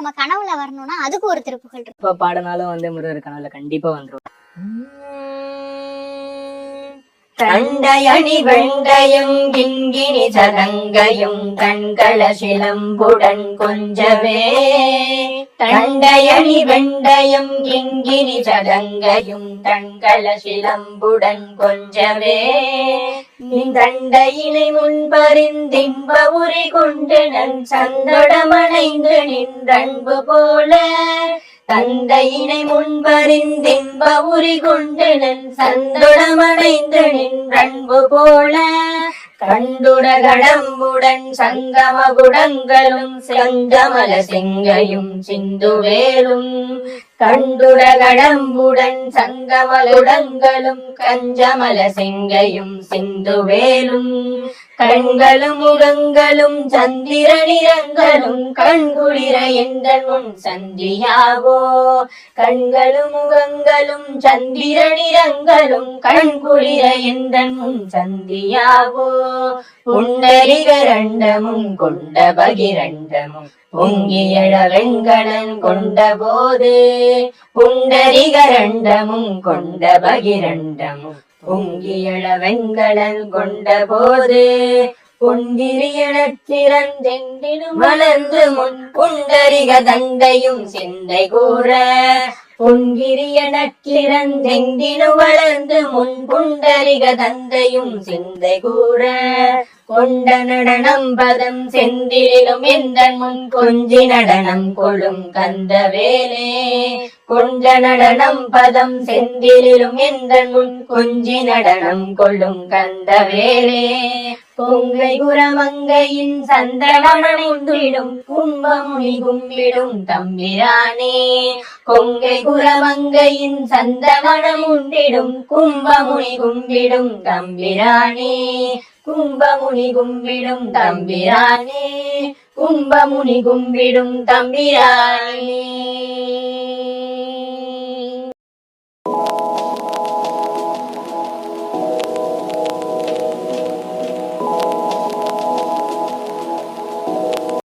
நம்ம கனவுல வரணும்னா அதுக்கு ஒரு திருப்புகள் இருக்கு இப்ப பாடினாலும் வந்து முருகர் கனவுல கண்டிப்பா வந்துரும். தண்டையணி வெண்டையும் கிங்கினி சதங்கையும் தண்கள சிலம்புடன் கொஞ்சவே. தண்டையணி வெண்டையும் கிங்கினி சதங்கையும் தண்கள சிலம்புடன் கொஞ்சவே. தண்டையினை முன்பறிந்தின்ப உரி கொண்டு நன் சந்தடமணைந்து நின்றன்பு போல. தந்தையினை முன்பறிந்தின்ப உரி கொண்டு நின் சந்துடமடைந்து நின்றன்பு போல கண்டுட கடம்புடன் சங்கம குடங்களும் செங்கமல சிங்கையும் சிந்துவேலும் கண்டுட கடம்புடன் சங்கமலுடங்களும் கஞ்சமல செங்கையும் சிந்துவேலும் கண்களும் முகங்களும் சந்திர நிறங்களும் கண்குளிர எங்கள் முன் சந்தியாவோ. கண்களும் முகங்களும் சந்திர நிறங்களும் கண்குளிர எங்கள் முன் சந்தியாவோ. புண்டரிகரண்டமும் கொண்ட பகிரண்டமும். பொங்கியழ வெண்கடன் கொண்ட போது புண்டரிகரண்டமும் கொண்ட பகிரண்டமும். பொங்கியழ வெண்கடன் கொண்ட போது பொன்கிரியனத்திறந்தெண்டினும் வளர்ந்து முன் புண்டரிக தந்தையும் சிந்தை கூற பொன்கிரியனத்திறந்தெண்டினு வளர்ந்து முன் புண்டரிக தந்தையும் சிந்தை கூற கொண்ட நடனம் பதம் செந்திலும் எந்த முன் கொஞ்சி நடனம் கொழும் கந்த வேலே. கொண்ட நடனம் பதம் செந்திலும் எந்த முன் கொஞ்சி நடனம் கொள்ளும் கந்த வேலே. பொங்கை குரமங்கையின் சந்தனமணிந்திடும் கும்பமுனி கும்பிடும் தம்பிரானே. கொங்கை குரமங்கையின் சந்தமணம் உண்டிடும் கும்பமுனி கும்பிடும் தம்பிரானே. கும்பமுனி கும்பிடும் தம்பிரானே கும்பமுனி கும்பிடும் தம்பிரானே.